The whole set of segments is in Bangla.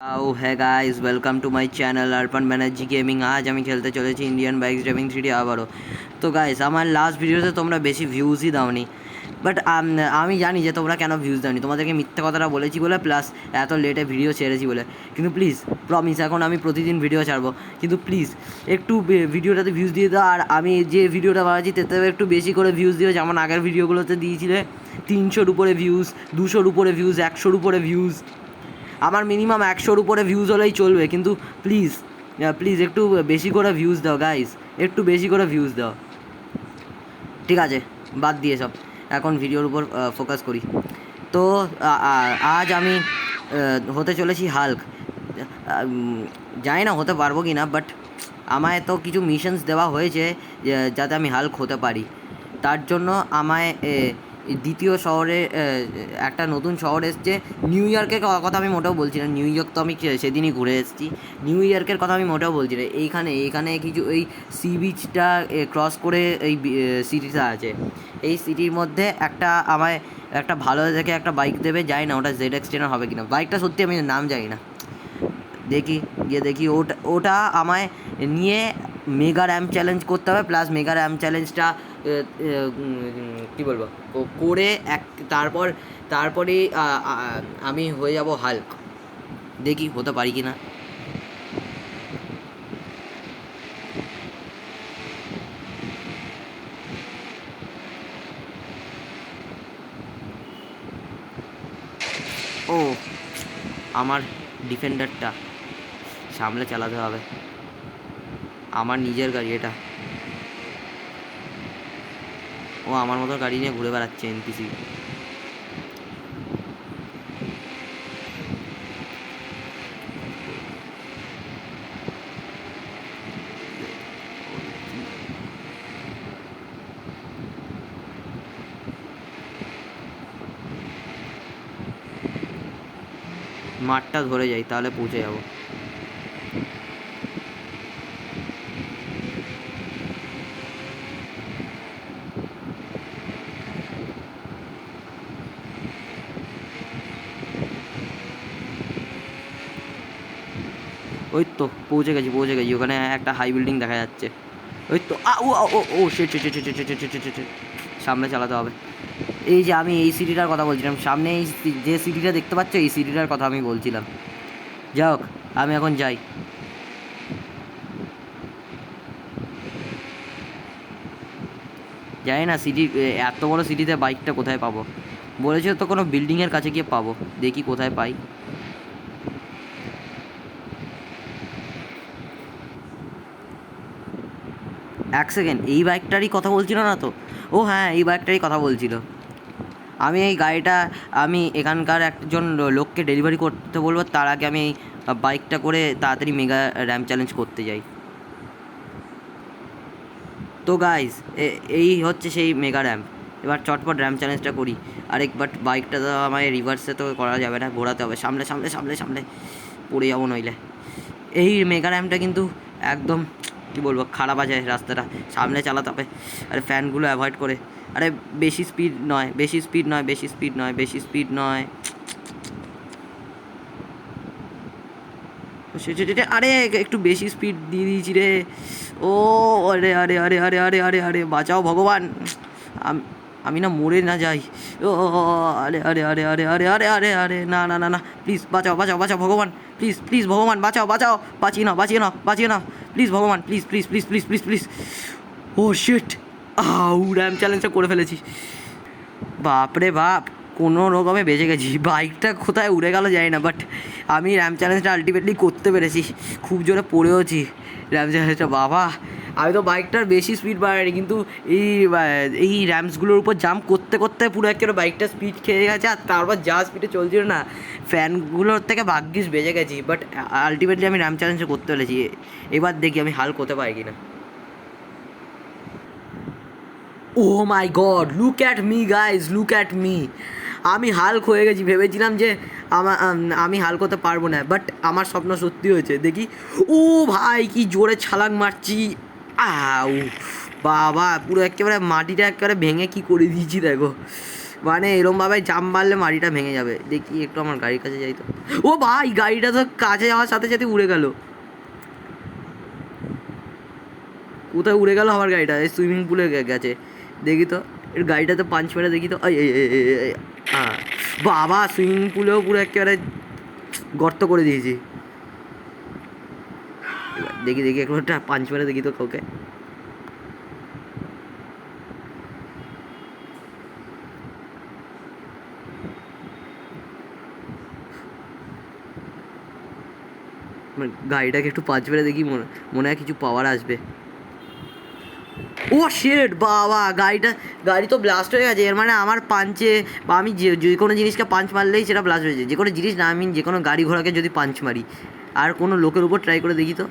ও হ্যাঁ guys welcome to my channel Arpan Banerjee gaming আজ আমি খেলতে চলেছি ইন্ডিয়ান বাইক ড্রাইভিং থ্রিডি আবারও। তো গাইস আমার লাস্ট ভিডিওতে তোমরা বেশি ভিউজই দাওনি। বাট আমি জানি যে তোমরা কেন ভিউজ দাওনি। তোমাদেরকে মিথ্যে কথাটা বলেছি বলে প্লাস এত লেটে ভিডিও ছেড়েছি বলে। কিন্তু প্লিজ প্রমিস এখন আমি প্রতিদিন ভিডিও ছাড়বো। কিন্তু প্লিজ একটু ভিডিওটাতে ভিউজ দিয়ে দাও। আর আমি যে ভিডিওটা বানাচ্ছি, তাতে একটু বেশি করে ভিউজ দিও। যেমন আগের ভিডিওগুলোতে দিয়েছিলে, তিনশোর উপরে ভিউজ দুশোর উপরে ভিউজ একশোর উপরে ভিউজ আমার মিনিমাম একশোর উপরে ভিউজ হলেই চলবে, কিন্তু প্লিজ প্লিজ একটু বেশি করে ভিউজ দাও গাইস একটু বেশি করে ভিউজ দাও। ঠিক আছে, বাদ দিয়ে সব, এখন ভিডিওর উপর ফোকাস করি। তো আজ আমি হতে চলেছি হাল্ক জানি না হতে পারব কি না বাট আমায় তো কিছু মিশনস দেওয়া হয়েছে যাতে আমি হাল্ক হতে পারি। তার জন্য আমায় দ্বিতীয় শহরে একটা নতুন শহর এসছে। নিউ ইয়র্কের কথা আমি মোটেও বলছি না। নিউ ইয়র্ক তো আমি সেদিনই ঘুরে এসেছি। নিউ ইয়র্কের কথা আমি মোটেও বলছি না। এইখানে এইখানে কিছু এই সি বিচটা ক্রস করে এই সিটিটা আছে। এই সিটির মধ্যে একটা আমায়, একটা ভালো দেখে একটা বাইক দেবে। যাই না ওটা জেড এক্স হবে কিনা। বাইকটা সত্যি আমি নাম জানি না। দেখি, গিয়ে দেখি। ওটা ওটা আমায় নিয়ে মেগা র্যাম চ্যালেঞ্জ করতে হবে। প্লাস মেগা র্যাম চ্যালেঞ্জটা কী বলব? করে এক, তারপর, তারপরে আমি হয়ে যাব হাল্ক দেখি হতে পারি কি না ও, আমার ডিফেন্ডারটা সামলে চালাতে হবে। আমার নিজের গাড়ি এটা। ও আমার মতো গাড়ি নিয়ে ঘুরে বেড়াচ্ছে এনপিসি। মাঠটা ধরে যাই তাহলে পৌঁছে যাব। ওই তো, পৌঁছে গেছি পৌঁছে গেছি। ওখানে একটা হাই বিল্ডিং দেখা যাচ্ছে। ওই তো, আ ও ও সামনে চালাতে হবে। এই যে আমি এই সিটিটার কথা বলছিলাম, সামনে এই যে সিটিটা দেখতে পাচ্ছ, এই সিটিটার কথা আমি বলছিলাম। যাই হোক, আমি এখন যাই। জানি না সিটি এত বড় সিটিতে বাইকটা কোথায় পাবো? বলেছে তো কোনো বিল্ডিংয়ের কাছে গিয়ে পাবো। দেখি কোথায় পাই। এক সেকেন্ড এই বাইকটারই কথা বলছিল না তো? ও হ্যাঁ এই বাইকটারই কথা বলছিল। আমি এই গাড়িটা, আমি এখানকার একজন লোককে ডেলিভারি করতে বলব, তার আগে আমি বাইকটা করে তাড়াতাড়ি মেগা র্যাম চ্যালেঞ্জ করতে যাই। তো গাইজ এই হচ্ছে সেই মেগা র্যাম্প এবার চটপট র্যাম চ্যালেঞ্জটা করি। আর একবার বাইকটা তো আমায় রিভার্সে তো করা যাবে না, ঘোরাতে হবে। সামনে সামনে সামনে সামনে পড়ে যাব নইলে। এই মেগা র্যামটা কিন্তু একদম কী বলব খারাপ আছে রাস্তাটা সামনে চালাতে হবে আরে ফ্যানগুলো অ্যাভয়েড করে আরে বেশি স্পিড নয় বেশি স্পিড নয় বেশি স্পিড নয় বেশি স্পিড নয় আরে একটু বেশি স্পিড দিয়ে দিয়েছি রে ও আরে আরে আরে আরে আরে আরে আরে বাঁচাও ভগবান আম- আমি না মরে না যাই ও আরে আরে আরে আরে আরে আরে আরে আরে না না না না প্লিজ বাঁচাও বাঁচাও বাঁচাও ভগবান প্লিজ প্লিজ ভগবান বাঁচাও বাঁচাও বাঁচিয়ে নাও বাঁচিয়ে নাও বাঁচিয়ে নাও প্লিজ ভগবান please please please please please please O shit আউ র্যাম চ্যালেঞ্জটা করে ফেলেছি। বাপরে বাপ, কোনো রকমে বেঁচে গেছি। বাইকটা কোথায় উড়ে গেল জানি না বাট আমি র্যাম চ্যালেঞ্জটা আলটিমেটলি করতে পেরেছি। খুব জোরে পড়েওছি। র্যাম চ্যালেঞ্জটা বাবা। আমি তো বাইকটার বেশি স্পিড বাড়াইনি, কিন্তু এই এই র্যাম্পসগুলোর উপর জাম্প করতে করতে পুরো একেবারে বাইকটা স্পিড খেয়ে গেছে, আর তারপর যা স্পিডে চলছিল না ফ্যানগুলোর থেকে ভাগ্যিস বেজে গেছি বাট আলটিমেটলি আমি র্যাম চ্যালেঞ্জটা করতে পেরেছি, এবার দেখি আমি হাল করতে পারি কিনা। ও my god look at me guys look at me আমি হাল হয়ে গেছি, ভেবেছিলাম যে আমার আমি হাল করতে পারব না বাট আমার স্বপ্ন সত্যি হয়েছে, দেখি। ও ভাই, কি জোরে ছালাং মারছি। আউ বাবা পুরো একেবারে মাটিটা একেবারে ভেঙে কি করে দিয়েছি দেখো মানে এরমভাবে জাম মারলে মাটিটা ভেঙে যাবে দেখি একটু আমার গাড়ির কাছে যাই তো ও ভাই গাড়িটা তো কাছে যাওয়ার সাথে সাথে উড়ে গেল কোথায় উড়ে গেল আমার গাড়িটা এই সুইমিং পুলে গেছে দেখি তো এর গাড়িটাতে পাঞ্চ মেরে দেখি তো হ্যাঁ বাবা সুইমিং পুলেও পুরো একেবারে গর্ত করে দিয়েছি দেখি দেখি একটু একটা পাঞ্চ মেরে দেখি তো কাউকে। গাড়িটাকে একটু পাঁচ মেরে দেখি, মনে মনে হয় কিছু পাওয়ার আসবে। ও শেট বাবা, গাড়িটা, গাড়ি তো ব্লাস্ট হয়ে গেছে, এর মানে আমার পাঞ্চে বা আমি যে যে কোনো জিনিসকে পাঞ্চ মারলেই সেটা ব্লাস্ট হয়ে যায়। যে কোনো জিনিস না, আমি যে কোনো গাড়ি ঘোড়াকে যদি পাঞ্চ মারি, আর কোনো লোকের উপর ট্রাই করে দেখি তো।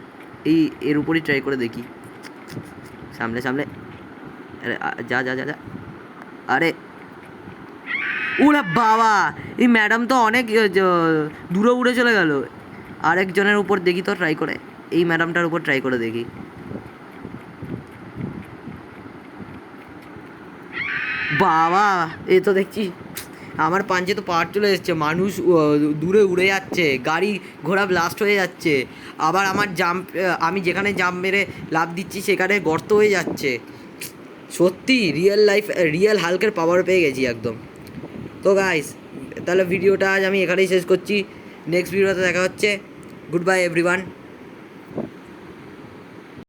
এই, এর উপরই ট্রাই করে দেখি। সামনে সামনে আরে যা যা যা যা। আরে! ওরা বাবা! এই ম্যাডাম তো অনেক দূরে, উড়ে চলে গেল। আরেকজনের উপর দেখি তো ট্রাই করে। এই ম্যাডামটার উপর ট্রাই করে দেখি। বাবা! এ তো দেখছি। আমার পাঞ্চে তো পাওয়ার চলে এসছে, মানুষ দূরে উড়ে যাচ্ছে, গাড়ি ঘোড়া ব্লাস্ট হয়ে যাচ্ছে, আবার আমার জাম্প আমি যেখানে জাম্প মেরে লাভ দিচ্ছি সেখানে গর্ত হয়ে যাচ্ছে। সত্যি রিয়েল লাইফ রিয়েল হালকের পাওয়ার পেয়ে গেছি একদম। তো গাইস তাহলে ভিডিওটা আজ আমি এখানেই শেষ করছি। নেক্সট ভিডিওতে দেখা হচ্ছে। Good bye everyone